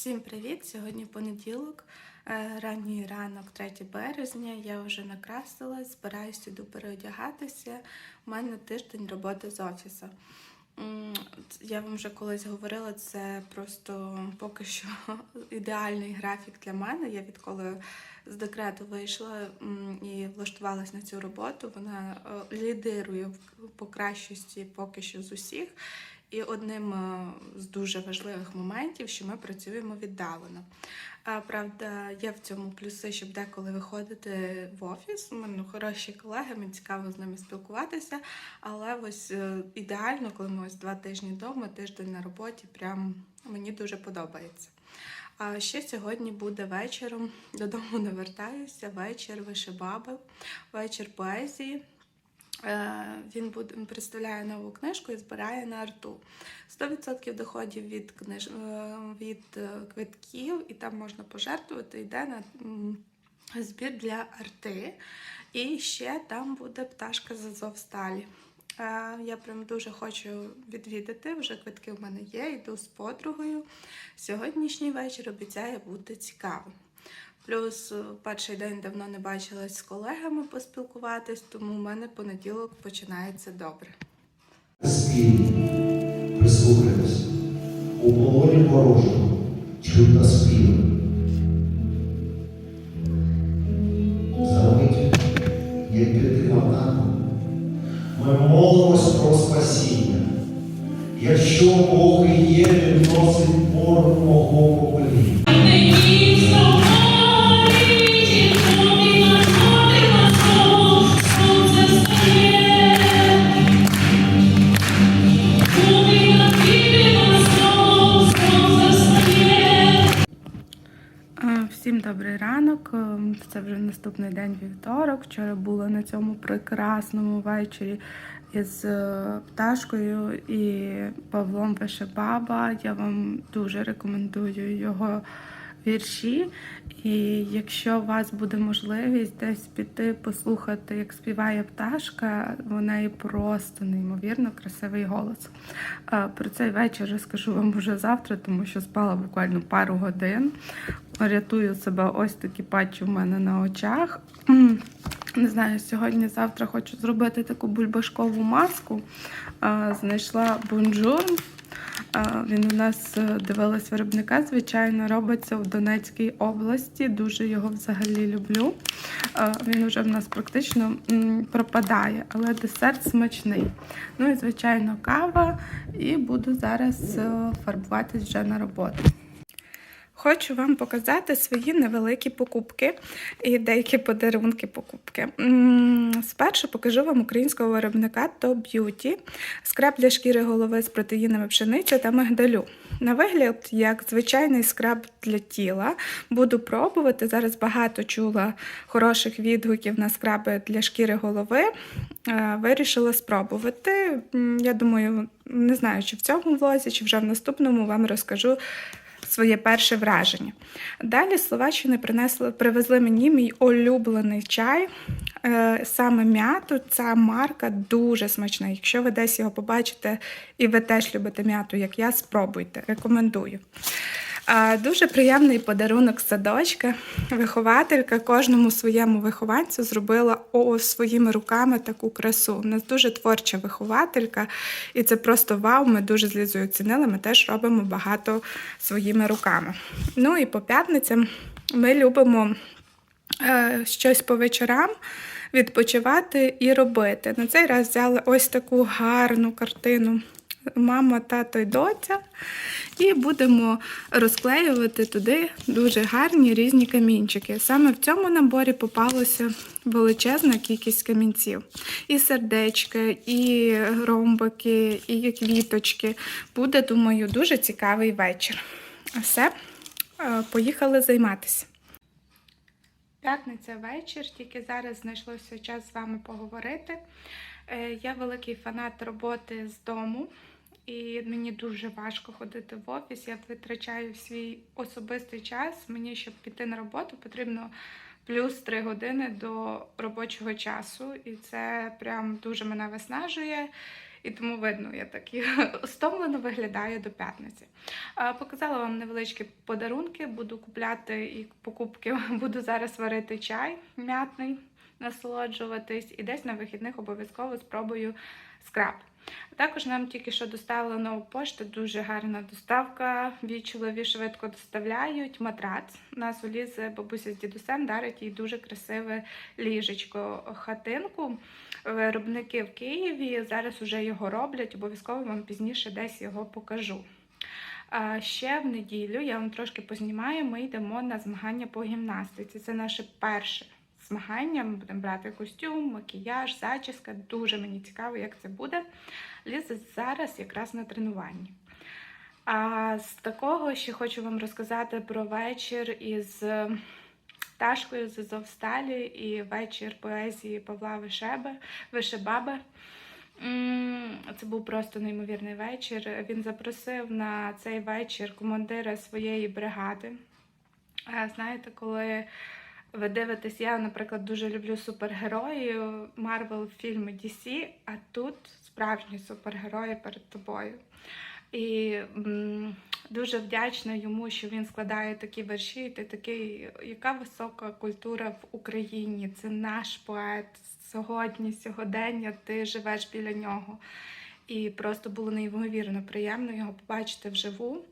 Всім привіт! Сьогодні понеділок, е, ранній ранок, 3 березня. Я вже накрасилась, збираюся йду переодягатися. У мене тиждень роботи з офісу. Я вам вже колись говорила, це просто поки що ідеальний графік для мене. Я відколи з декрету вийшла і влаштувалась на цю роботу. Вона е, лідирує по кращості поки що з усіх. І одним е, з дуже важливих моментів, що ми працюємо віддалено. Правда, є в цьому плюси, щоб деколи виходити в офіс. У мене хороші колеги, мені цікаво з ними спілкуватися. Але ось е, ідеально, коли ми ось два тижні вдома, тиждень на роботі, прям мені дуже подобається. А ще сьогодні буде вечором, додому не вертаюся, вечір вишибаби, вечір поезії. Е, Він представляє нову книжку і збирає на арту. 100% доходів від книж... е, від е, квитків, і там можна пожертвувати, йде на збір для арти. І ще там буде пташка з Азовсталі. Я прям дуже хочу відвідати. Вже квитки в мене є, йду з подругою. Сьогоднішній вечір обіцяє бути цікавим. Плюс е, перший день давно не бачилась з колегами поспілкуватись, тому в мене понеділок починається добре. Прислухайтесь, у полоні ворожому чутно спів. Замить, як тим атаком, ми молимось про спасіння. Якщо Бог і є, Він носить порох мого покоління. Це вже наступний день вівторок. Вчора була на цьому прекрасному вечорі із е, пташкою і Павлом Вишебаба. Я вам дуже рекомендую його вірші. І якщо у вас буде можливість десь піти послухати, як співає пташка, в неї просто неймовірно красивий голос. Про цей вечір розкажу вам уже завтра, тому що спала буквально пару годин. Рятую себе ось такі патчі в мене на очах. Не знаю, сьогодні-завтра хочу зробити таку бульбашкову маску. Знайшла бонжур. Він у нас е, дивилась виробника, звичайно, робиться в Донецькій області. Дуже його взагалі люблю. Він вже в нас практично пропадає, але десерт смачний. Ну і звичайно, кава. І буду зараз е, фарбуватись вже на роботу. Хочу вам показати свої невеликі покупки і деякі подарунки покупки. Спершу покажу вам українського виробника Top Beauty скраб для шкіри голови з протеїнами пшениці та мигдалю. На вигляд, як звичайний скраб для тіла. Буду пробувати. Зараз багато чула хороших відгуків на скраби для шкіри голови. Е, Вирішила спробувати. Я думаю, не знаю, чи в цьому влозі, чи вже в наступному вам розкажу своє перше враження. Далі Словаччини принесли, привезли мені мій улюблений чай. Е, Саме м'яту, ця марка дуже смачна. Якщо ви десь його побачите і ви теж любите м'яту, як я, спробуйте, рекомендую. Дуже приємний подарунок садочка. Вихователька кожному своєму вихованцю зробила своїми руками таку красу. У нас дуже творча вихователька, і це просто вау. Ми дуже з Лізою оцінили. Ми теж робимо багато своїми руками. Ну і по п'ятницям ми любимо е, щось по вечорам відпочивати і робити. На цей раз взяли ось таку гарну картину. Мама, тато і доця. І будемо розклеювати туди дуже гарні різні камінчики. Саме в цьому наборі попалася величезна кількість камінців. І сердечка, і ромбики, і квіточки. Буде, думаю, дуже цікавий вечір. А Все, е, поїхали займатися. П'ятниця вечір, тільки зараз знайшлося час з вами поговорити. Е, Я великий фанат роботи з дому, і мені дуже важко ходити в офіс. Я витрачаю свій особистий час. Мені, щоб піти на роботу, потрібно плюс 3 години до робочого часу. І це прям дуже мене виснажує. і тому видно, я так стомлено виглядаю до п'ятниці. Показала вам невеличкі подарунки, буду купляти і покупки. Буду зараз варити чай м'ятний, насолоджуватись, і десь на вихідних обов'язково спробую скраб. Також нам тільки що доставила нову пошту, дуже гарна доставка. Вічливі швидко доставляють матрац. У нас у Лізи бабуся з дідусем дарить їй дуже красиве ліжечко, хатинку. Виробники в Києві зараз вже його роблять. Обов'язково вам пізніше десь його покажу. А ще в неділю я вам трошки познімаю. Ми йдемо на змагання по гімнастиці. Це наше перше змагання. Ми будемо брати костюм, макіяж, зачіска. Дуже мені цікаво, як це буде. Ліза зараз якраз на тренуванні. А з такого ще хочу вам розказати про вечір із Ташкою з Азовсталі і вечір поезії Павла Вишеби, Вишебаби. Це був просто неймовірний вечір. Він запросив на цей вечір командира своєї бригади. Знаєте, коли ви дивитесь, я, наприклад, дуже люблю супергероїв, Марвел фільми DC, а тут справжні супергерої перед тобою. І м, дуже вдячна йому, що він складає такі вірші. і Ти такий, яка висока культура в Україні. Це наш поет сьогодні, сьогодення. Ти живеш біля нього. І просто було неймовірно приємно його побачити вживу,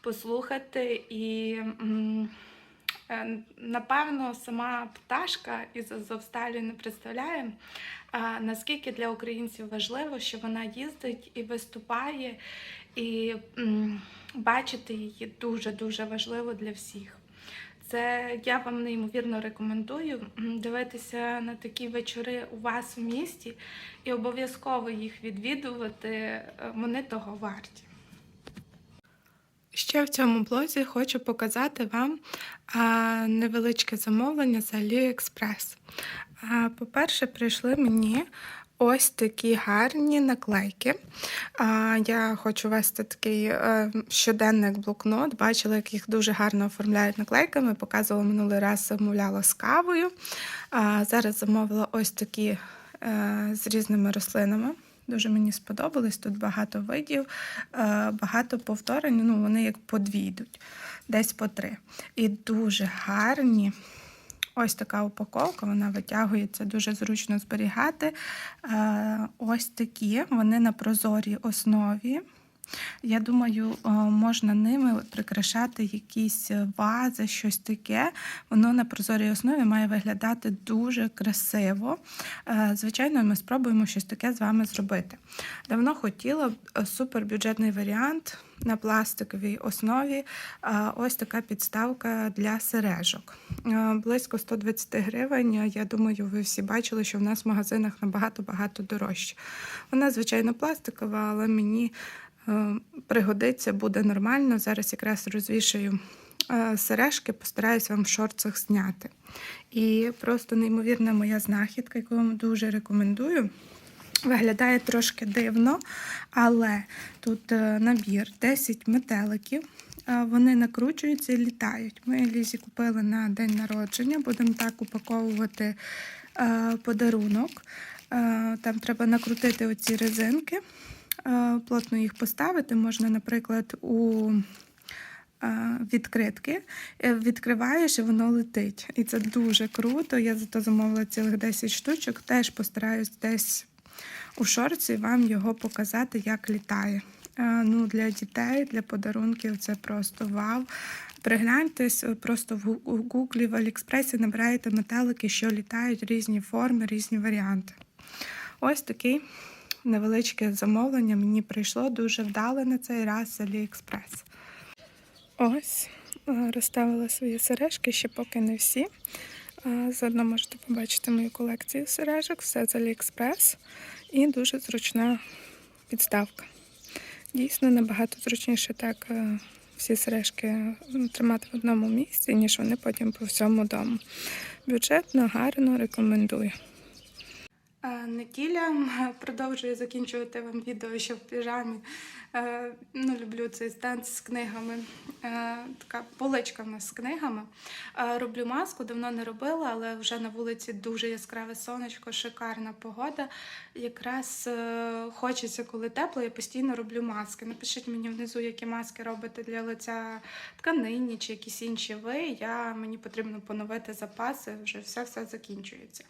послухати і. м, Напевно, сама пташка із Азовсталі не представляє, наскільки для українців важливо, що вона їздить і виступає, і бачити її дуже-дуже важливо для всіх. Це я вам неймовірно рекомендую дивитися на такі вечори у вас в місті і обов'язково їх відвідувати. е, Вони того варті. Ще в цьому блозі хочу показати вам невеличке замовлення з AliExpress. По-перше, прийшли мені ось такі гарні наклейки. Я хочу вести такий е, щоденник блокнот. Бачила, як їх дуже гарно оформляють наклейками. Показувала минулий раз, замовляла з кавою. Зараз замовила ось такі е, з різними рослинами. Дуже мені сподобались. Тут багато видів, е, багато повторень. Ну, вони як подвійдуть, десь по три. І дуже гарні. Ось така упаковка, вона витягується, дуже зручно зберігати. Е, Ось такі, вони на прозорій основі. Я думаю, е, можна ними прикрашати якісь вази, щось таке. Воно на прозорій основі має виглядати дуже красиво. Е, Звичайно, ми спробуємо щось таке з вами зробити. Давно хотіла е, супербюджетний варіант на пластиковій основі. Ось така підставка для сережок. Близько 120 гривень. Я думаю, ви всі бачили, що в нас в магазинах набагато-багато дорожче. Вона, звичайно, пластикова, але мені пригодиться, буде нормально. Зараз якраз розвішаю е, сережки, постараюсь вам в шорцах зняти. І просто неймовірна моя знахідка, яку вам дуже рекомендую. Виглядає трошки дивно, але тут е, набір 10 метеликів. Е, Вони накручуються і літають. Ми Лізі купили на день народження, будемо так упаковувати е, подарунок. Е, Там треба накрутити оці резинки, е, плотно їх поставити. Можна, наприклад, у е, відкритки, Е, відкриваєш і воно летить. І це дуже круто. Я зато замовила цілих 10 штучок. Теж постараюсь десь у шорці вам його показати, як літає. Е, Ну, для дітей, для подарунків це просто вау. Пригляньтесь е, просто в Гуглі, в Алікспресі набираєте метелики, що літають, різні форми, різні варіанти. Ось такий невеличке замовлення мені прийшло дуже вдале на цей раз з Аліекспрес. Ось е, розставила свої сережки, ще поки не всі. Е, Заодно можете побачити мою колекцію сережок, все з Аліекспрес. І дуже зручна підставка. Дійсно, набагато зручніше так е, всі сережки тримати в одному місці, ніж вони потім по всьому дому. Бюджетно, гарно рекомендую. Неділя. Продовжую закінчувати вам відео, що в піжамі. Е, ну, люблю цей стенд з книгами. Е, така поличка в нас з книгами. Е, роблю маску, давно не робила, але вже на вулиці дуже яскраве сонечко, шикарна погода. Якраз хочеться, коли тепло, я постійно роблю маски. Напишіть мені внизу, які маски робите для лиця тканині чи якісь інші ви. Я, мені потрібно поновити запаси, вже все-все закінчується.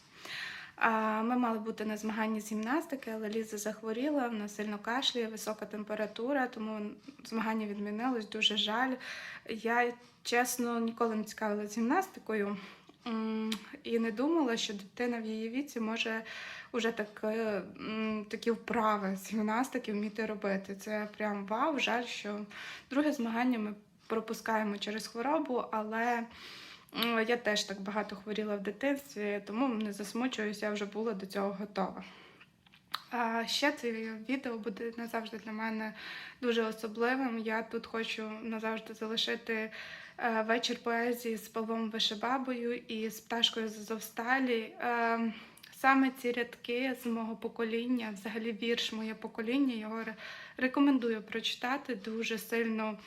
Ми мали бути на змаганні з гімнастики, але Ліза захворіла, вона сильно кашляє, висока температура, тому змагання відмінилось, дуже жаль. Я чесно ніколи не цікавилася гімнастикою і не думала, що дитина в її віці може вже так, е, такі вправи з гімнастики вміти робити. Це прям вау, жаль, що друге змагання ми пропускаємо через хворобу, але. Я теж так багато хворіла в дитинстві, тому не засмучуюся, я вже була до цього готова. А ще це відео буде назавжди для мене дуже особливим. Я тут хочу назавжди залишити е, вечір поезії з Павлом Вишебабою і з пташкою з Азовсталі. Е, Саме ці рядки з мого покоління, взагалі вірш моє покоління, його рекомендую прочитати дуже сильно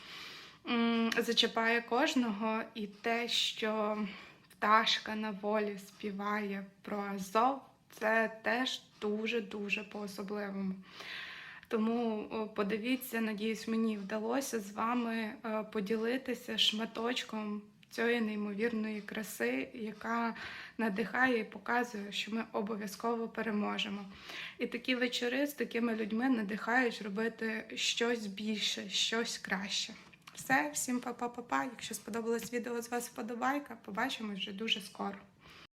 зачіпає кожного, і те, що пташка на волі співає про Азов, це теж дуже-дуже по-особливому. Тому подивіться, надіюсь, мені вдалося з вами е, поділитися шматочком цієї неймовірної краси, яка надихає і показує, що ми обов'язково переможемо. І такі вечори з такими людьми надихають робити щось більше, щось краще. Все, всім па-па-па-па. Якщо сподобалось відео з вас вподобайка, побачимось вже дуже скоро.